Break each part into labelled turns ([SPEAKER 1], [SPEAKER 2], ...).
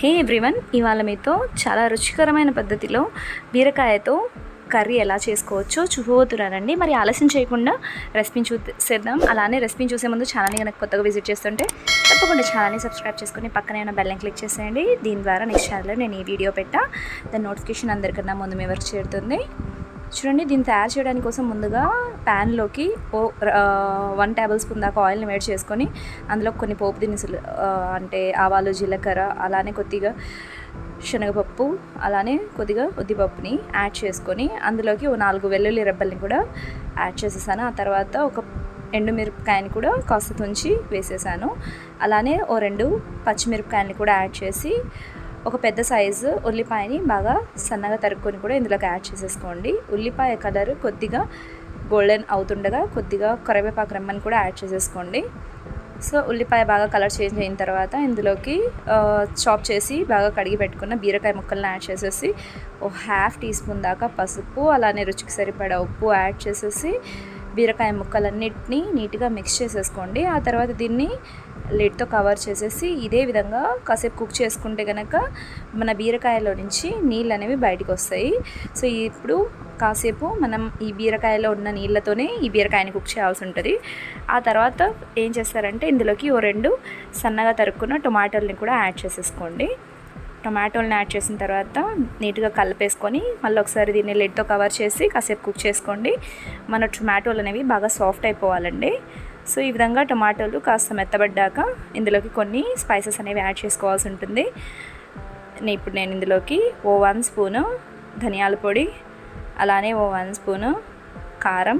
[SPEAKER 1] హే everyone ఇవాళ మీతో చాలా రుచికరమైన పద్ధతిలో బీరకాయతో కర్రీ ఎలా చేసుకోవచ్చో చూపోతున్నానండి మరి ఆలస్యం చేయకుండా రెసిపీని చూసేద్దాం. అలానే రెసిపీని చూసే ముందు ఛానల్ని కనుక కొత్తగా విజిట్ చేస్తుంటే తప్పకుండా ఛానల్ని సబ్స్క్రైబ్ చేసుకుని పక్కనే ఉన్న బెల్లని క్లిక్ చేసేయండి. దీని ద్వారా నెక్స్ట్ ఛానల్లో నేను ఈ వీడియో పెట్టా. దాని నోటిఫికేషన్ అందరికన్నా ముందు మీ వరకు చేరుతుంది. చూడండి దీన్ని తయారు చేయడానికి కోసం ముందుగా ప్యాన్లోకి ఓ వన్ టేబుల్ స్పూన్ దాకా ఆయిల్ని వేడి చేసుకొని అందులో కొన్ని పోపు దినుసులు అంటే ఆవాలు జీలకర్ర అలానే కొద్దిగా శనగపప్పు అలానే కొద్దిగా ఉద్దిపప్పుని యాడ్ చేసుకొని అందులోకి ఓ నాలుగు వెల్లుల్లి రెబ్బల్ని కూడా యాడ్ చేసేసాను. ఆ తర్వాత ఒక ఎండుమిరపకాయని కూడా కాస్త తుంచి వేసేసాను. అలానే ఓ రెండు పచ్చిమిరపకాయలని కూడా యాడ్ చేసి ఒక పెద్ద సైజు ఉల్లిపాయని బాగా సన్నగా తరుక్కొని కూడా ఇందులోకి యాడ్ చేసేసుకోండి. ఉల్లిపాయ కలర్ కొద్దిగా గోల్డెన్ అవుతుండగా కొద్దిగా కరివేపాకు రెమ్మని కూడా యాడ్ చేసేసుకోండి. సో ఉల్లిపాయ బాగా కలర్ చేంజ్ అయిన తర్వాత ఇందులోకి చాప్ చేసి బాగా కడిగి పెట్టుకున్న బీరకాయ ముక్కల్ని యాడ్ చేసేసి ఓ హాఫ్ టీ స్పూన్ దాకా పసుపు అలానే రుచికి సరిపడా ఉప్పు యాడ్ చేసేసి బీరకాయ ముక్కలన్నిటినీ నీట్గా మిక్స్ చేసేసుకోండి. ఆ తర్వాత దీన్ని లిడ్తో కవర్ చేసేసి ఇదే విధంగా కాసేపు కుక్ చేసుకుంటే కనుక మన బీరకాయలో నుంచి నీళ్ళు అనేవి బయటకు వస్తాయి సో ఇప్పుడు కాసేపు మనం ఈ బీరకాయలో ఉన్న నీళ్ళతోనే ఈ బీరకాయని కుక్ చేయాల్సి ఉంటుంది. ఆ తర్వాత ఏం చేస్తారంటే ఇందులోకి ఓ రెండు సన్నగా తరుక్కున్న టొమాటోల్ని కూడా యాడ్ చేసేసుకోండి. టొమాటోలను యాడ్ చేసిన తర్వాత నీట్గా కలిపేసుకొని మళ్ళీ ఒకసారి దీన్ని లెడ్తో కవర్ చేసి కాసేపు కుక్ చేసుకోండి. మన టొమాటోలు అనేవి బాగా సాఫ్ట్ అయిపోవాలండి. సో ఈ విధంగా టొమాటోలు కాస్త మెత్తబడ్డాక ఇందులోకి కొన్ని స్పైసెస్ అనేవి యాడ్ చేసుకోవాల్సి ఉంటుంది. ఇప్పుడు నేను ఇందులోకి ఓ వన్ స్పూను ధనియాల పొడి అలానే ఓ వన్ స్పూను కారం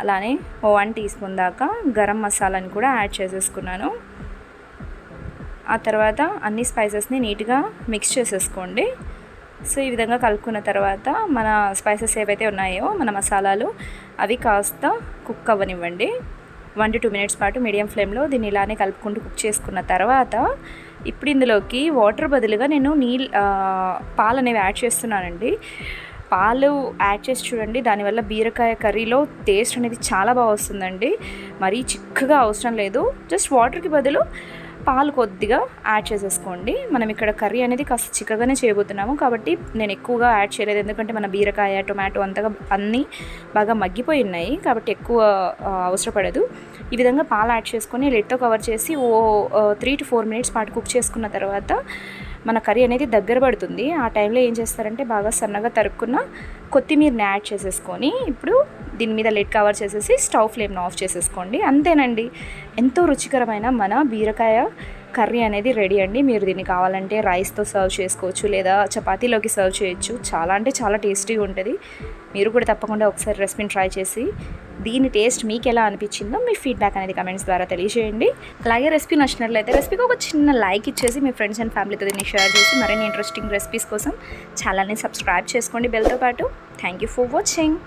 [SPEAKER 1] అలానే ఓ వన్ టీ స్పూన్ దాకా గరం మసాలాని కూడా యాడ్ చేసేసుకున్నాను. ఆ తర్వాత అన్ని స్పైసెస్ని నీట్గా మిక్స్ చేసేసుకోండి. సో ఈ విధంగా కలుపుకున్న తర్వాత మన స్పైసెస్ ఏవైతే ఉన్నాయో మన మసాలాలు అవి కాస్త కుక్ అవ్వనివ్వండి. వన్ టు టూ మినిట్స్ పాటు మీడియం ఫ్లేమ్లో దీన్ని ఇలానే కలుపుకుంటూ కుక్ చేసుకున్న తర్వాత ఇప్పుడు ఇందులోకి వాటర్ బదులుగా నేను నీళ్ళు పాలు అనేవి యాడ్ చేస్తున్నానండి. పాలు యాడ్ చేసి చూడండి దానివల్ల బీరకాయ కర్రీలో టేస్ట్ అనేది చాలా బాగా వస్తుందండి. మరీ చిక్కగా అవసరం లేదు. జస్ట్ వాటర్కి బదులు పాలు కొద్దిగా యాడ్ చేసేసుకోండి. మనం ఇక్కడ కర్రీ అనేది కాస్త చిక్కగానే చేయబోతున్నాము. కాబట్టి నేను ఎక్కువగా యాడ్ చేయలేదు. ఎందుకంటే మన బీరకాయ టొమాటో అంతగా అన్నీ బాగా మగ్గిపోయి ఉన్నాయి. కాబట్టి ఎక్కువ అవసరపడదు ఈ విధంగా పాలు యాడ్ చేసుకొని లెట్తో కవర్ చేసి ఓ త్రీ టు ఫోర్ మినిట్స్ పాటు కుక్ చేసుకున్న తర్వాత మన కర్రీ అనేది దగ్గర పడుతుంది. ఆ టైంలో ఏం చేస్తారంటే బాగా సన్నగా తరుక్కున్న కొత్తిమీరని యాడ్ చేసేసుకొని ఇప్పుడు దీని మీద లెడ్ కవర్ చేసేసి స్టవ్ ఫ్లేమ్ని ఆఫ్ చేసేసుకోండి. అంతేనండి. ఎంతో రుచికరమైన మన బీరకాయ కర్రీ అనేది రెడీ అండి. మీరు దీన్ని కావాలంటే రైస్తో సర్వ్ చేసుకోవచ్చు లేదా చపాతీలోకి సర్వ్ చేయొచ్చు. చాలా అంటే చాలా టేస్టీగా ఉంటుంది. మీరు కూడా తప్పకుండా ఒకసారి రెసిపీని ట్రై చేసి దీని టేస్ట్ మీకు ఎలా అనిపించిందో మీ ఫీడ్బ్యాక్ అనేది కమెంట్స్ ద్వారా తెలియజేయండి. అలాగే రెసిపీ నచ్చినట్లయితే రెసిపీకి ఒక చిన్న లైక్ ఇచ్చేసి మీ ఫ్రెండ్స్ అండ్ ఫ్యామిలీతో దీన్ని షేర్ చేసి మరిన్ని ఇంట్రెస్టింగ్ రెసిపీస్ కోసం ఛానల్ని సబ్స్క్రైబ్ చేసుకోండి బెల్తో పాటు. Thank you for watching.